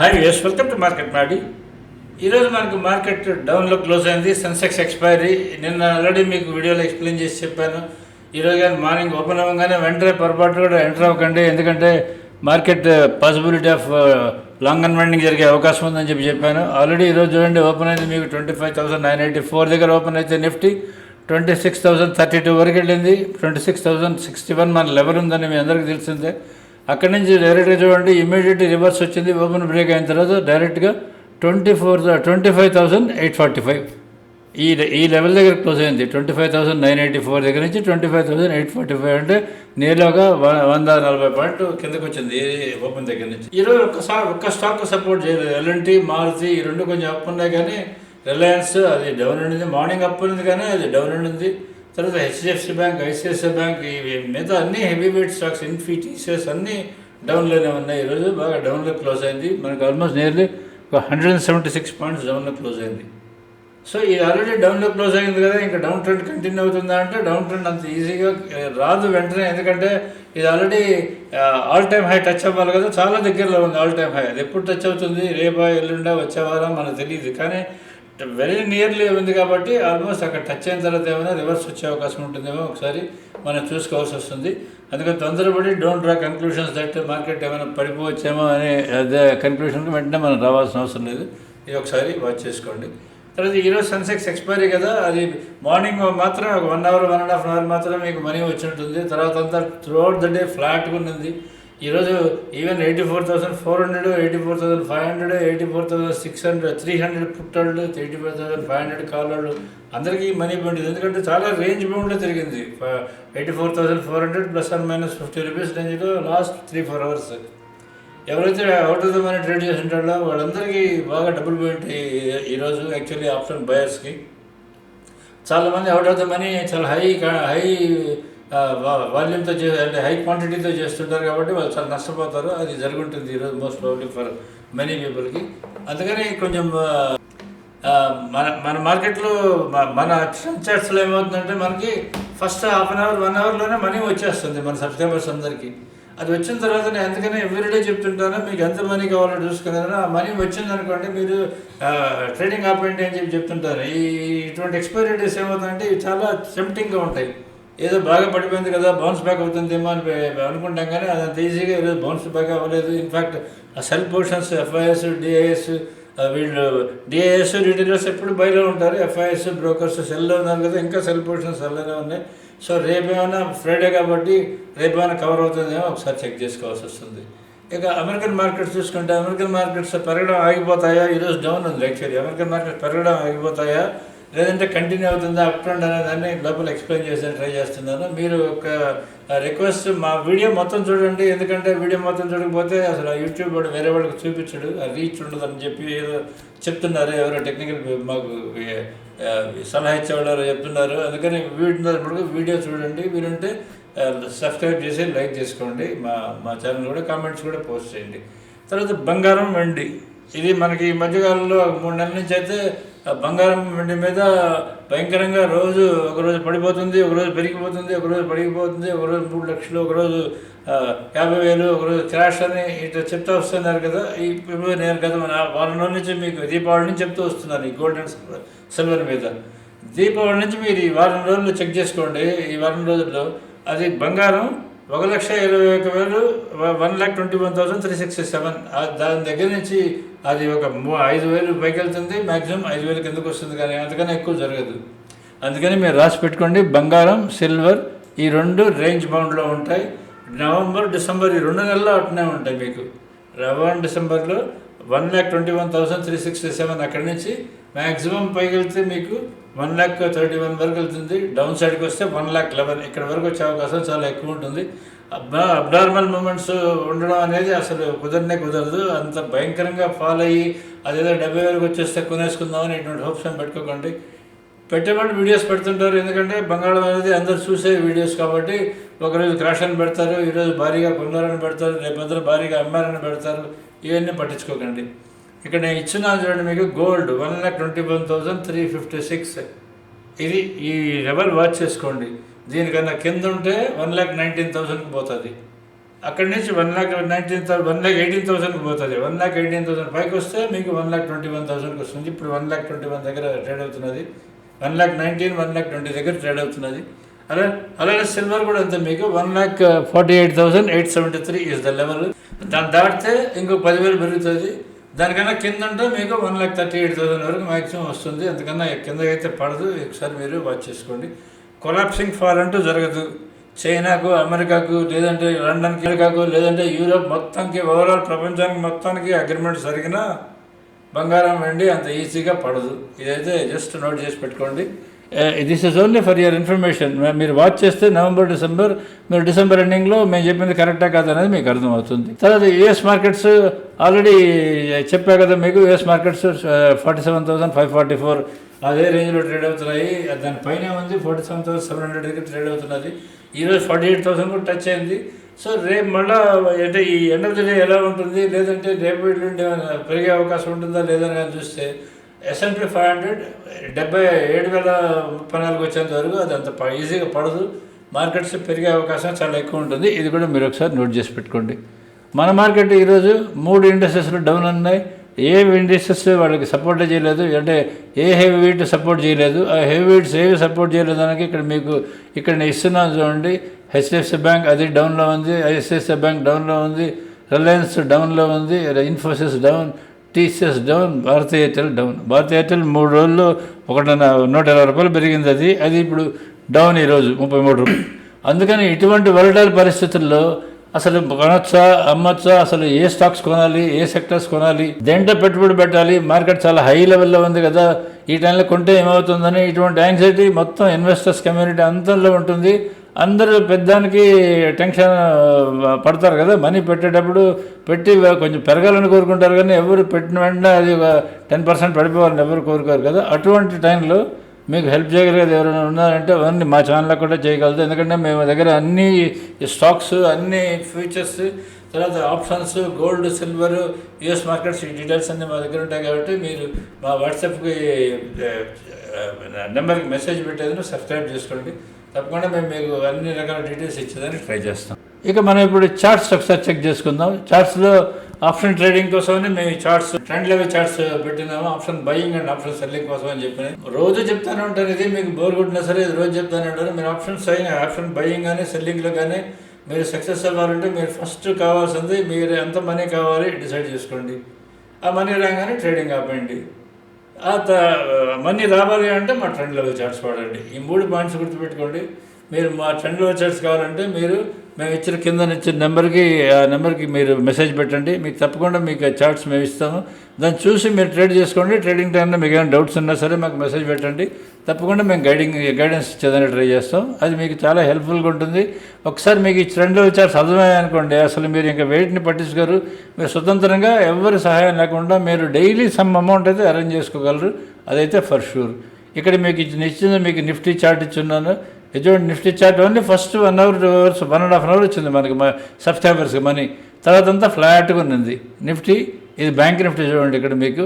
Hi yes welcome to market మాడి ఈరోజు మనకు మార్కెట్ డౌన్లో క్లోజ్ అయింది సెన్సెక్స్ ఎక్స్పైరీ నిన్న ఆల్రెడీ మీకు వీడియోలో ఎక్స్ప్లెయిన్ చేసి చెప్పాను. ఈరోజు కానీ మార్నింగ్ ఓపెన్ అవ్వగానే వెంటనే పొరపాటు కూడా ఎంటర్ అవ్వకండి. ఎందుకంటే market possibility of long unwinding జరిగే అవకాశం ఉందని చెప్పి చెప్పాను. ఆల్రెడీ ఈరోజు చూడండి ఓపెన్ అయింది మీకు twenty five thousand nine eighty four దగ్గర ఓపెన్ అయితే Nifty twenty six thousand thirty two వరకు వెళ్ళింది. Twenty six thousand sixty one మన లెవెల్ ఉందని మీ అందరికీ తెలిసిందే. అక్కడి నుంచి డైరెక్ట్గా చూడండి ఇమీడియట్ రివర్స్ వచ్చింది ఓపెన్ బ్రేక్ అయిన తర్వాత డైరెక్ట్గా twenty four twenty five thousand eight forty five. ఈ ఈ లెవెల్ దగ్గర క్లోజ్ అయింది twenty five thousand nine eighty four దగ్గర నుంచి twenty five thousand eight forty five అంటే నేరుగా వంద నలభై పాయింట్ కిందకు వచ్చింది ఓపెన్ దగ్గర నుంచి. ఈరోజు ఒక్కసారి ఒక్క స్టాక్ సపోర్ట్ చేయలేదు. ఎల్ఎన్టీ మారుతి ఈ రెండు కొంచెం అప్ ఉన్నాయి కానీ రిలయన్స్ అది డౌన్ ఉండింది మార్నింగ్ అప్ ఉంది కానీ అది డౌన్ ఉండింది తర్వాత హెచ్డిఎఫ్సి బ్యాంక్ ఐసిఐసిఐ బ్యాంక్ ఇవి మిగతా అన్ని heavy weight stocks Infy TCS అన్నీ డౌన్లోనే ఉన్నాయి. ఈరోజు బాగా డౌన్లో క్లోజ్ అయింది. మనకు ఆల్మోస్ట్ నియర్లీ ఒక hundred and seventy six points డౌన్లో క్లోజ్ అయింది. సో ఇది ఆల్రెడీ డౌన్లో క్లోజ్ అయింది కదా ఇంకా డౌన్ ట్రెండ్ కంటిన్యూ అవుతుందా అంటే డౌన్ ట్రెండ్ అంత ఈజీగా రాదు వెంటనే. ఎందుకంటే ఇది already all time high touch అవ్వాలి కదా. చాలా దగ్గరలో ఉంది ఆల్ టైమ్ హై అది ఎప్పుడు టచ్ అవుతుంది? రేపా ఎల్లుండా వచ్చే వారా మనకు తెలియదు కానీ వెరీ నియర్లీ ఉంది కాబట్టి ఆల్మోస్ట్ అక్కడ టచ్ అయిన తర్వాత ఏమైనా రివర్స్ వచ్చే అవకాశం ఉంటుందేమో ఒకసారి మనం చూసుకోవాల్సి వస్తుంది. అందుకని తొందరపడి don't draw conclusions that market ఏమైనా పడిపోవచ్చేమో అనే అదే కన్క్లూషన్కి వెంటనే మనం రావాల్సిన అవసరం లేదు. ఇది ఒకసారి వాచ్ చేసుకోండి. తర్వాత ఈరోజు సన్సెక్స్ ఎక్స్పైరీ కదా అది మార్నింగ్ మాత్రం ఒక one hour one and half hour మాత్రం మీకు మనీ వచ్చి ఉంటుంది తర్వాత అంతా త్రూఅవుట్ ద డే ఫ్లాట్గా ఉన్నది. ఈరోజు even eighty four thousand four hundred eighty four thousand five hundred eighty four thousand six hundred three hundred పుట్టాళ్ళు eighty four thousand five hundred కాలాళ్ళు. అందరికీ మనీ పోయింది ఎందుకంటే చాలా రేంజ్ బౌండ్లో తిరిగింది. Eighty four thousand four hundred plus and minus fifty rupees రేంజ్లో last three four hours ఎవరైతే out of the money trade చేసి ఉంటాడో వాళ్ళందరికీ బాగా డబ్బులు పోయి ఈ- ఈరోజు యాక్చువల్లీ ఆప్షన్ బయర్స్కి చాలామంది అవుట్ ఆఫ్ ద మనీ చాలా హై హై వాల్యూమ్తో చే అంటే హై క్వాంటిటీతో చేస్తుంటారు కాబట్టి వాళ్ళు చాలా నష్టపోతారు. అది జరుగుంటుంది ఈరోజు మోస్ట్ ప్రాబ్లీ ఫర్ మెనీ పీపుల్కి. అందుకని కొంచెం మన మన మార్కెట్లో మన చార్ట్స్లో ఏమవుతుందంటే మనకి first half an hour one అవర్లోనే money వచ్చేస్తుంది మన సబ్స్క్రైబర్స్ అందరికీ. అది వచ్చిన తర్వాత నేను అందుకనే ఎవ్రీడే చెప్తుంటాను మీకు ఎంత మనీ కావాలో చూసుకున్నాను. ఆ మనీ వచ్చిందనుకోండి మీరు ట్రేడింగ్ ఆపండి అని చెప్పి చెప్తుంటారు. ఈ ఇటువంటి ఎక్స్పైరీ డేస్ ఏమవుతుందంటే ఇవి చాలా టెంప్టింగ్గా ఉంటాయి. ఏదో బాగా పడిపోయింది కదా బౌన్స్ బ్యాక్ అవుతుందేమో అని అనుకుంటాం కానీ అది అంత ఈజీగా ఈరోజు బౌన్స్ బ్యాక్ అవ్వలేదు. ఇన్ఫాక్ట్ ఆ సెల్ పోర్షన్స్ ఎఫ్ఐఎస్ డిఐఎస్ వీళ్ళు డిఐఎస్ రిటైలర్స్ ఎప్పుడు బయట ఉంటారు. ఎఫ్ఐఎస్ బ్రోకర్స్ సెల్లో ఉన్నారు కదా ఇంకా సెల్ పొజిషన్స్ సెల్లోనే ఉన్నాయి. సో రేపు ఏమైనా ఫ్రైడే కాబట్టి రేపు ఏమైనా కవర్ అవుతుందేమో ఒకసారి చెక్ చేసుకోవాల్సి వస్తుంది. ఇక అమెరికన్ మార్కెట్స్ చూసుకుంటే అమెరికన్ మార్కెట్స్ పెరగడం ఆగిపోతాయా? ఈరోజు డౌన్ ఉంది యాక్చువల్లీ అమెరికన్ మార్కెట్స్ పెరగడం ఆగిపోతాయా? లేదంటే కంటిన్యూ అవుతుందా అప్ ట్రెండ్ అనేదాన్ని లోపల ఎక్స్ప్లెయిన్ చేసి ట్రై చేస్తున్నాను. మీరు ఒక రిక్వెస్ట్ మా వీడియో మొత్తం చూడండి. ఎందుకంటే వీడియో మొత్తం చూడకపోతే అసలు యూట్యూబ్ వాడు వేరే వాళ్ళకి చూపించడు. రీచ్ ఉండదు అని చెప్పి ఏదో చెప్తున్నారు. ఎవరో టెక్నికల్ మాకు సలహా ఇచ్చేవాళ్ళు చెప్తున్నారు. అందుకని వీడినప్పుడు వీడియో చూడండి. మీరుంటే సబ్స్క్రైబ్ చేసి లైక్ చేసుకోండి. మా మా ఛానల్ కూడా కామెంట్స్ కూడా పోస్ట్ చేయండి. తర్వాత బంగారం వెండి. ఇది మనకి ఈ మధ్యకాలంలో మూడు నెలల నుంచి అయితే బంగారం వెండి మీద భయంకరంగా రోజు ఒకరోజు పడిపోతుంది ఒకరోజు పెరిగిపోతుంది ఒకరోజు పడిగిపోతుంది ఒకరోజు మూడు లక్షలు ఒకరోజు యాభై వేలు ఒకరోజు క్రాష్ అని ఇట్లా చెప్తూ వస్తున్నారు కదా. ఈ ఇప్పుడు నేను గత మన వారం రోజుల నుంచి మీకు దీపావళి నుంచి చెప్తూ వస్తున్నాను ఈ గోల్డ్ అండ్ సిల్వర్ మీద. దీపావళి నుంచి మీరు ఈ వారం రోజులు చెక్ చేసుకోండి. ఈ వారం రోజుల్లో అది బంగారం ఒక లక్ష ఇరవై ఒక వేలు one lakh twenty one thousand three sixty seven దాని దగ్గర నుంచి అది ఒక మూ- ఐదు వేలు పైకి వెళ్తుంది మ్యాక్సిమం ఐదు వేలు కిందకు వస్తుంది కానీ అంతకన్నా ఎక్కువ జరగదు. అందుకని మీరు రాసి పెట్టుకోండి బంగారం సిల్వర్ ఈ రెండు రేంజ్ బౌండ్లో ఉంటాయి. నవంబర్ డిసెంబర్ ఈ రెండు నెలలు అట్నే ఉంటాయి మీకు. నవంబర్ డిసెంబర్లో one lakh twenty one thousand three sixty seven అక్కడి నుంచి మ్యాక్సిమం పైకి వెళ్తే మీకు వన్ ల్యాక్ థర్టీ వన్ వరకు వెళ్తుంది. డౌన్ సైడ్కి వస్తే వన్ ల్యాక్ లెవెన్. ఇక్కడ వరకు వచ్చే అవకాశం చాలా ఎక్కువ ఉంటుంది. అబ్నార్మల్ మూమెంట్స్ ఉండడం అనేది అసలు కుదరనే కుదరదు. అంత భయంకరంగా ఫాల్ అయ్యి అదేదో డెబ్బై వరకు వచ్చేస్తే కొనేసుకుందామని ఇటువంటి హోప్స్ అని పెట్టుకోకండి. పెట్టేవాళ్ళు వీడియోస్ పెడుతుంటారు. ఎందుకంటే బంగాళం అనేది అందరు చూసే వీడియోస్ కాబట్టి ఒకరోజు క్రాష్ అని పెడతారు ఈరోజు భారీగా కొన్నారని పెడతారు రేపు అందరూ భారీగా అమ్మారని పెడతారు. ఇవన్నీ పట్టించుకోకండి ఇక్కడ నేను ఇచ్చిన చూడండి మీకు gold one lakh twenty one thousand three fifty six ఇది ఈ లెవెల్ వాచ్ చేసుకోండి దీనికన్నా కింద ఉంటే వన్ ల్యాక్ నైన్టీన్ థౌసండ్కి పోతుంది అక్కడి నుంచి one lakh nineteen thousand one lakh eighteen థౌసండ్కి పోతుంది వన్ ల్యాక్ ఎయిటీన్ థౌసండ్ పైకి వస్తే మీకు వన్ ల్యాక్ ట్వంటీ వన్ థౌసండ్కి వస్తుంది ఇప్పుడు వన్ ల్యాక్ ట్వంటీ వన్ దగ్గర ట్రేడ్ అవుతున్నది one lakh nineteen one lakh twenty దగ్గర ట్రేడ్ అవుతున్నది అలా అలాగే సిల్వర్ కూడా అంతే మీకు one lakh forty eight thousand eight seventy three is the level దాన్ని దాటితే ఇంకో పదివేలు పెరుగుతుంది. దానికన్నా కింద అంటే మీకు one lakh thirty eight thousand వరకు మ్యాక్సిమం వస్తుంది. అంతకన్నా కింద అయితే పడదు. ఒకసారి మీరు వాచ్ చేసుకోండి. కొలాప్సింగ్ ఫాల్ అంటూ జరగదు. చైనాకు అమెరికాకు లేదంటే లండన్కి అమెరికాకు లేదంటే యూరోప్ మొత్తానికి ఓవరాల్ ప్రపంచానికి మొత్తానికి అగ్రిమెంట్ జరిగినా బంగారం వెండి అంత ఈజీగా పడదు. ఇదైతే జస్ట్ నోట్ చేసి పెట్టుకోండి. This is only for your information మీరు వాచ్ చేస్తే నవంబర్ డిసెంబర్ మీరు డిసెంబర్ ఎండింగ్లో మేము చెప్పింది కరెక్టా కాదనేది మీకు అర్థమవుతుంది. తర్వాత యుఎస్ మార్కెట్స్ ఆల్రెడీ చెప్పా కదా మీకు US markets forty seven thousand five forty four అదే రేంజ్లో ట్రేడ్ అవుతున్నాయి. దానిపైన ఉంది forty seven thousand seven hundred దగ్గర ట్రేడ్ అవుతున్నది. ఈరోజు ఫార్టీ ఎయిట్ థౌసండ్ కూడా టచ్ అయింది. సో రేపు మళ్ళా అంటే ఈ ఎండ్ ఆఫ్ డే ఎలా ఉంటుంది? లేదంటే రేపు ఎల్లుండి ఏమైనా పెరిగే అవకాశం ఉంటుందా? లేదని చూస్తే ఎస్ఎన్పి ఫైవ్ హండ్రెడ్ డెబ్బై ఏడు వేల ముప్పై నాలుగు వచ్చేంత వరకు అది అంత ఈజీగా పడదు. మార్కెట్స్ పెరిగే అవకాశం చాలా ఎక్కువ ఉంటుంది. ఇది కూడా మీరు ఒకసారి నోట్ చేసి పెట్టుకోండి. మన మార్కెట్ ఈరోజు మూడు ఇండస్ట్రీస్లో డౌన్ ఉన్నాయి. ఏ ఇండస్ట్రీస్ వాళ్ళకి సపోర్ట్ చేయలేదు? అంటే ఏ హెవీ వెయిట్ సపోర్ట్ చేయలేదు? ఆ హెవీ వెయిట్స్ ఏవి సపోర్ట్ చేయలేదు అనకి ఇక్కడ మీకు ఇక్కడ నేను ఇస్తున్నాను చూడండి. హెచ్డిఎఫ్సి బ్యాంక్ అది డౌన్లో ఉంది. ఐసిఐసిఐ బ్యాంక్ డౌన్లో ఉంది. రిలయన్స్ డౌన్లో ఉంది. Infosys down TCS down Bharti Airtel down. Bharti Airtel మూడు రోజుల్లో ఒకటి నూట ఇరవై రూపాయలు పెరిగింది అది. అది ఇప్పుడు డౌన్ ఈరోజు ముప్పై మూడు రూపాయలు. అందుకని ఇటువంటి వరటల్ పరిస్థితుల్లో అసలు కొనొచ్చా అమ్మొచ్చా అసలు ఏ స్టాక్స్ కొనాలి ఏ సెక్టర్స్ కొనాలి దేంట్లో పెట్టుబడి పెట్టాలి మార్కెట్ చాలా హై లెవెల్లో ఉంది కదా. ఈ టైంలో కొంటే ఏమవుతుందని ఇటువంటి యాంగ్జైటీ మొత్తం ఇన్వెస్టర్స్ కమ్యూనిటీ అంతలో ఉంటుంది. అందరూ పెద్దానికి టెన్షన్ పడతారు కదా. మనీ పెట్టేటప్పుడు పెట్టి కొంచెం పెరగాలని కోరుకుంటారు కానీ ఎవరు పెట్టిన వెంటనే అది ఒక టెన్ పర్సెంట్ పడిపోవాలని ఎవరు కోరుకోరు కదా. అటువంటి టైంలో మీకు హెల్ప్ చేయగలిగేది ఎవరైనా ఉన్నారంటే అవన్నీ మా ఛానల్లో కూడా చేయగలదు ఎందుకంటే మేము దగ్గర అన్ని స్టాక్స్ అన్ని ఫ్యూచర్స్ తర్వాత options gold silver US markets ఈ డీటెయిల్స్ అన్నీ మా దగ్గర ఉంటాయి కాబట్టి మీరు మా వాట్సాప్కి నెంబర్కి మెసేజ్ పెట్టేది సబ్స్క్రైబ్ చేసుకోండి. తప్పకుండా మేము మీకు అన్ని రకాల డీటెయిల్స్ ఇచ్చేదానికి ట్రై చేస్తాం. ఇక మనం ఇప్పుడు చార్ట్స్ ఒకసారి చెక్ చేసుకుందాం. చార్ట్స్లో ఆప్షన్ ట్రేడింగ్ కోసమని మేము చార్ట్స్ ట్రెండ్ లెవెల్ చార్ట్స్ పెట్టినాము. Option buying and option selling కోసం అని చెప్పిన. రోజు చెప్తానే ఉంటాను ఇది మీకు బోర్ కొట్టినా సరే ఇది రోజు చెప్తానే ఉంటారు. మీరు ఆప్షన్ సైన్ ఆప్షన్ బయింగ్ కానీ సెల్లింగ్లో కానీ మీరు సక్సెస్ అవ్వాలంటే మీరు ఫస్ట్ కావాల్సింది మీరు ఎంత మనీ కావాలి డిసైడ్ చేసుకోండి. ఆ మనీ రాగానే ట్రేడింగ్ ఆపేయండి. ఆ త- మనీ రావాలి అంటే మా ట్రెండ్ లెవెల్ చార్ట్స్ వాడండి. ఈ మూడు పాయింట్స్ గుర్తుపెట్టుకోండి. మీరు మా ట్రెండ్ లెవెల్ చార్ట్స్ కావాలంటే మీరు మేము ఇచ్చిన కింద ఇచ్చిన నెంబర్కి ఆ నెంబర్కి మీరు మెసేజ్ పెట్టండి. మీకు తప్పకుండా మీకు చార్ట్స్ మేము ఇస్తాము. దాన్ని చూసి మీరు ట్రేడ్ చేసుకోండి. ట్రేడింగ్ టైంలో మీకు ఏమైనా డౌట్స్ ఉన్నా సరే మాకు మెసేజ్ పెట్టండి. తప్పకుండా మేము గైడింగ్ గైడెన్స్ ఇచ్చేదానికి ట్రై చేస్తాం. అది మీకు చాలా హెల్ప్ఫుల్గా ఉంటుంది. ఒకసారి మీకు ఈ ట్రెండ్లో చార్ట్స్ అర్థమయ్యాయి అనుకోండి. అసలు మీరు ఇంకా వెయిట్ని పట్టించుకోరు. మీరు స్వతంత్రంగా ఎవరి సహాయం లేకుండా మీరు డైలీ సమ్ అమౌంట్ అయితే అరేంజ్ చేసుకోగలరు. అదైతే ఫర్ షూర్ ఇక్కడ మీకు ఇచ్చిన ఇచ్చింది మీకు నిఫ్టీ చార్ట్ ఇచ్చున్నాను. ఎటువంటి Nifty chart only first one hour two hours one and half an hour వచ్చింది మనకి మా సబ్స్క్రైబర్స్కి మనీ తర్వాత అంతా ఫ్లాట్గా ఉన్నది. నిఫ్టీ ఇది బ్యాంక్ నిఫ్టీ చూడండి ఇక్కడ మీకు.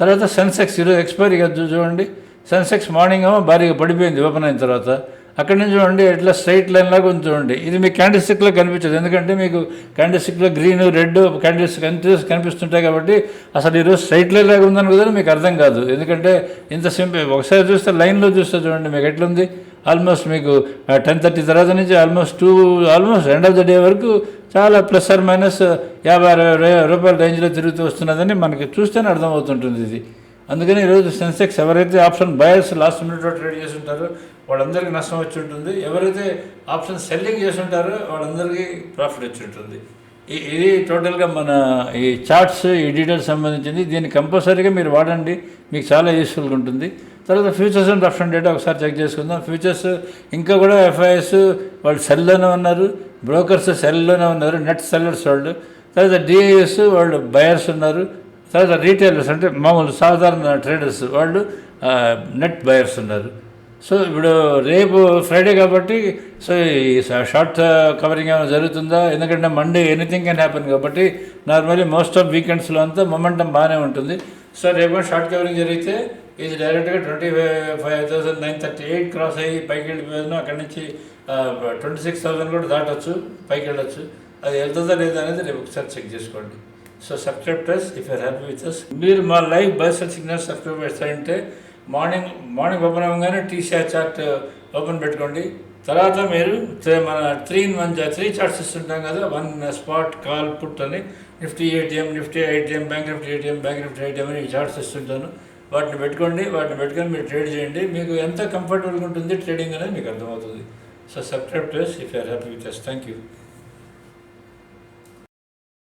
తర్వాత సెన్సెక్స్ ఈరోజు ఎక్స్పైరీ కదా చూడండి. సెన్సెక్స్ మార్నింగ్ ఏమో భారీగా పడిపోయింది ఓపెన్ అయిన తర్వాత. అక్కడి నుంచి చూడండి ఎట్లా స్ట్రైట్ లైన్ లాగా ఉంది చూడండి. ఇది మీకు క్యాండిల్ స్టిక్లో కనిపించదు. ఎందుకంటే మీకు క్యాండిల్ స్టిక్లో గ్రీన్ రెడ్ క్యాండిల్స్ కనిపిస్ కనిపిస్తుంటాయి కాబట్టి అసలు ఈరోజు స్ట్రైట్ లైన్ లాగా ఉందని కూడా మీకు అర్థం కాదు. ఎందుకంటే ఇంత సింపుల్ ఒకసారి చూస్తే లైన్లో చూస్తే చూడండి మీకు ఎట్లుంది? ఆల్మోస్ట్ మీకు టెన్ థర్టీ తర్వాత నుంచి almost two almost end of the day వరకు చాలా ప్లస్ ఆర్ మైనస్ యాభై అరవై రూపాయల రేంజ్లో తిరుగుతూ వస్తున్నదని మనకి చూస్తేనే అర్థమవుతుంటుంది ఇది. అందుకని ఈరోజు సెన్సెక్స్ ఎవరైతే ఆప్షన్ బయర్స్ లాస్ట్ మినిట్లో ట్రేడ్ చేసి ఉంటారో వాళ్ళందరికీ నష్టం వచ్చి ఉంటుంది. ఎవరైతే ఆప్షన్ సెల్లింగ్ చేసి ఉంటారో వాళ్ళందరికీ ప్రాఫిట్ వచ్చి ఉంటుంది. ఈ- ఇది టోటల్గా మన ఈ చార్ట్స్ ఈ డీటెయిల్స్ సంబంధించింది. దీన్ని కంపల్సరీగా మీరు వాడండి. మీకు చాలా యూస్ఫుల్గా ఉంటుంది. తర్వాత ఫ్యూచర్స్ అండ్ ఆప్షన్ డేటా ఒకసారి చెక్ చేసుకుందాం. ఫ్యూచర్స్ ఇంకా కూడా ఎఫ్ఐఎస్ వాళ్ళు సెల్లోనే ఉన్నారు. బ్రోకర్స్ సెల్లోనే ఉన్నారు. నెట్ సెల్లర్స్ వాళ్ళు. తర్వాత డిఐఎస్ వాళ్ళు బయర్స్ ఉన్నారు. తర్వాత రీటైలర్స్ అంటే మామూలు సాధారణ ట్రేడర్స్ వాళ్ళు నెట్ బయర్స్ ఉన్నారు. సో ఇప్పుడు రేపు ఫ్రైడే కాబట్టి సో ఈ షార్ట్ కవరింగ్ ఏమైనా జరుగుతుందా? ఎందుకంటే మండే ఎనీథింగ్ కెన్ హ్యాపెన్ కాబట్టి నార్మల్లీ మోస్ట్ ఆఫ్ వీకెండ్స్లో అంతా మొమెంటం బాగానే ఉంటుంది. సో రేపు షార్ట్ కవరింగ్ జరిగితే ఇది డైరెక్ట్గా twenty five thousand nine thirty eight cross అయ్యి పైకి వెళ్ళిపోయాను అక్కడి నుంచి ట్వంటీ సిక్స్ థౌసండ్ కూడా దాటొచ్చు పైకి వెళ్ళొచ్చు. అది వెళ్తుందా లేదా అనేది రేపు ఒకసారి చెక్ చేసుకోండి. So subscribe plus if you're happy with us మీరు మా లైవ్ బైసల్ సిగ్నల్ సబ్స్క్రైబ్ చేస్తారంటే మార్నింగ్ మార్నింగ్ ఓపెన్ అవ్వగానే టీసీఆర్ చార్ట్ ఓపెన్ పెట్టుకోండి. తర్వాత మీరు మన three in one three charts ఇస్తుంటాం కదా వన్ స్పాట్ కాల్ పుట్ అని. Nifty ATM Nifty ITM bank Nifty ATM bank Nifty ITM అని చార్ట్స్ ఇస్తుంటాను. వాటిని పెట్టుకోండి వాటిని పెట్టుకొని మీరు ట్రేడ్ చేయండి. మీకు ఎంత కంఫర్టబుల్గా ఉంటుంది ట్రేడింగ్ అనేది మీకు అర్థమవుతుంది. So subscribe to if you're happy with us thank you